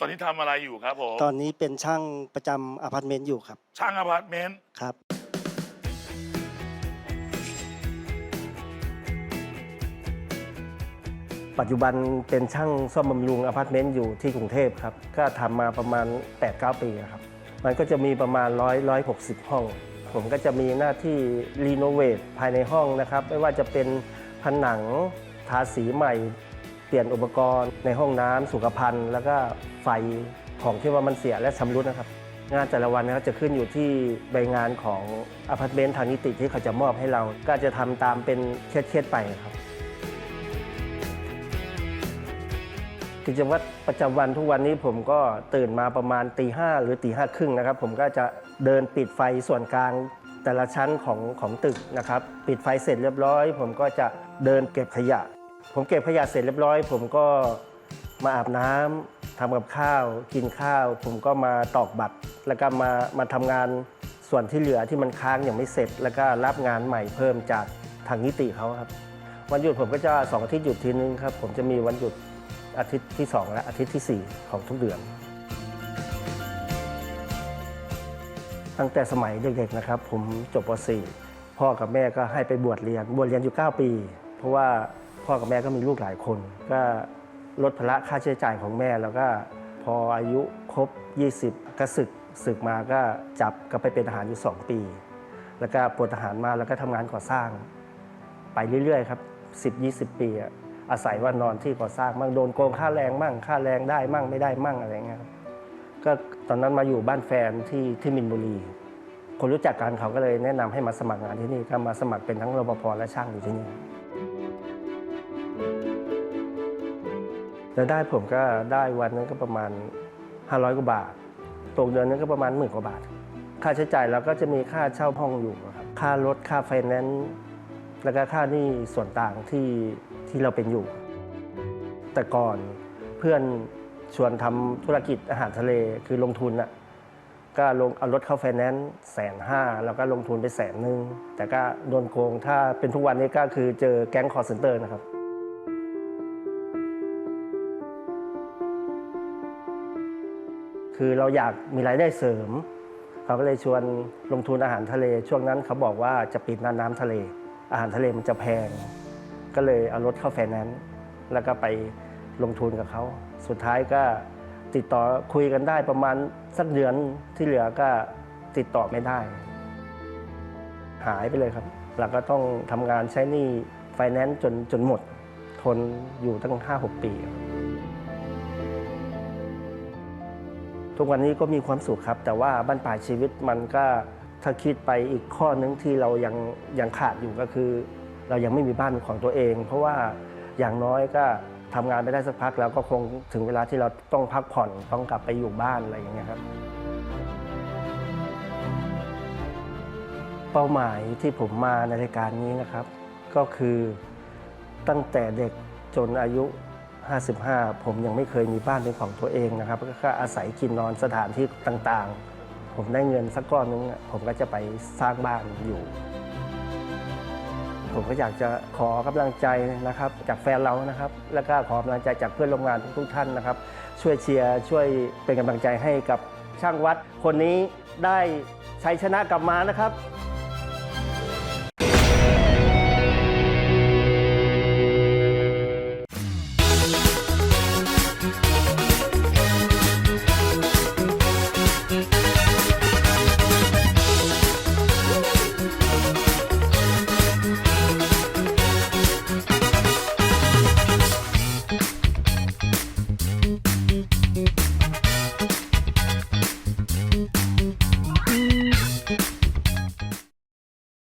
ตอนนี้ทำอะไรอยู่ครับผม ตอนนี้เป็นช่างประจำอพาร์ตเมนต์อยู่ครับช่างอพาร์ตเมนต์ ครับ ปัจจุบันเป็นช่างซ่อมบำรุงอพาร์ตเมนต์อยู่ที่กรุงเทพครับ ก็ทำมาประมาณ 8-9 ปีครับ มันก็จะมีประมาณ 100 160 ห้อง ผมก็จะมีหน้าที่รีโนเวทภายในห้องนะครับ ไม่ว่าจะเป็นผนังทาสีใหม่เปลี่ยนอุปกรณ์ในห้องน้ำสุขภัณฑ์ แล้วก็ไฟของที่ว่ามันเสียและชำรุดนะครับ งานแต่ละวันนะครับจะขึ้นอยู่ที่ใบงานของอพาร์ตเมนต์ทางนิติที่เขาจะมอบให้เรา ก็จะทำตามเป็นเคสๆไปครับกิจวัตรประจำวันทุกวันนี้ผมก็ตื่นมาประมาณตีห้าหรือตีห้าครึ่งนะครับ ผมก็จะเดินปิดไฟส่วนกลางแต่ละชั้นของของตึกนะครับ ปิดไฟเสร็จเรียบร้อย ผมก็จะเดินเก็บขยะ ผมเก็บขยะเสร็จเรียบร้อย ผมก็มาอาบน้ำทำกับข้าว กินข้าว ผมก็มาตอกบัตร แล้วก็มามาทำงานส่วนที่เหลือที่มันค้างยังไม่เสร็จ แล้วก็รับงานใหม่เพิ่มจากทางนิติเขาครับ วันหยุดผมก็จะสองอาทิตย์หยุดทีนึงครับ ผมจะมีวันหยุดอาทิตย์ที่ 2 และอาทิตย์ที่ 4 ของทุกเดือน ตั้งแต่สมัยเด็กๆนะครับ ผมจบป .4 พ่อกับแม่ก็ให้ไปบวชเรียน บวชเรียนอยู่ 9 ปี เพราะว่า พ่อกับแม่ก็มีลูกหลายคน ก็ลดภาระค่าใช้จ่ายของแม่แล้วก็พออายุครบ 20ก็ศึกศึกมาก็จับก็ไปเป็นทหารอยู่ 2 ปี แล้วก็ปลดทหารมาแล้วก็ทำงานก่อสร้าง ไปเรื่อยๆครับ 10-20 ปีอาศัยว่านอนที่ก่อสร้างมั่งโดนโกงค่าแรงมั่งค่าแรงได้มั่งไม่ได้มั่งอะไรเงี้ยครับก็ตอนนั้นมาอยู่บ้านแฟนที่ที่มินบุรี คนรู้จักกันเขาก็เลยแนะนำให้มาสมัครงานที่นี่ก็มาสมัครเป็นทั้งรปภและช่างอยู่ที่นี่ แล้วได้ผมก็ได้วันนั้นก็ประมาณ 500 กว่าบาท ตกเดือนนั้นก็ประมาณหมื่นกว่าบาท ค่าใช้จ่ายเราก็จะมีค่าเช่าห้องอยู่ครับ ค่ารถ ค่าไฟแนนซ์ แล้วก็ค่านี้ส่วนต่างที่ที่เราเป็นอยู่ แต่ก่อนเพื่อนชวนทำธุรกิจอาหารทะเลคือลงทุนอะก็ลงเอารถเข้าไฟแนนซ์แสนห้าแล้วก็ลงทุนไปแสนหนึ่งแต่ก็โดนโกงถ้าเป็นทุกวันนี้ก็คือเจอแก๊งคอร์เซนเตอร์นะครับ คือเราอยากมีรายได้เสริม เขาก็เลยชวนลงทุนอาหารทะเล ช่วงนั้นเขาบอกว่าจะปิดน้าน้ำทะเล อาหารทะเลมันจะแพง ก็เลยเอารถเข้าไฟแนนซ์แล้วก็ไปลงทุนกับเขา สุดท้ายก็ติดต่อคุยกันได้ประมาณสักเดือนที่เหลือก็ติดต่อไม่ได้ หายไปเลยครับเราก็ต้องทำงานใช้หนี้ไฟแนนซ์จนจนหมด ทนอยู่ตั้ง 5-6 ปี ทุกวันนี้ก็มีความสุขครับ แต่ว่าบ้านปลายชีวิตมันก็ถ้าคิดไปอีกข้อนึงที่เรายังยังขาดอยู่ก็คือ เรายังไม่มีบ้านของตัวเอง เพราะว่าอย่างน้อยก็ทำงานไปได้สักพักแล้วก็คงถึงเวลาที่เราต้องพักผ่อนต้องกลับไปอยู่บ้านอะไรอย่างเงี้ยครับ เป้าหมายที่ผมมาในรายการนี้นะครับ ก็คือตั้งแต่เด็กจนอายุ 55 ผมยังไม่เคยมีบ้านเป็นของตัวเองนะครับ ก็แค่อาศัยกินนอนสถานที่ต่างๆ ผมได้เงินสักก้อนนึงผมก็จะไปสร้างบ้านอยู่ ผมก็อยากจะขอกำลังใจนะครับ จากแฟนเรานะครับ แล้วก็ขอกำลังใจจากเพื่อนร่วมงานทุกท่านนะครับ ช่วยเชียร์ช่วยเป็นกำลังใจให้กับช่างวัด คนนี้ได้ชัยชนะกลับมานะครับ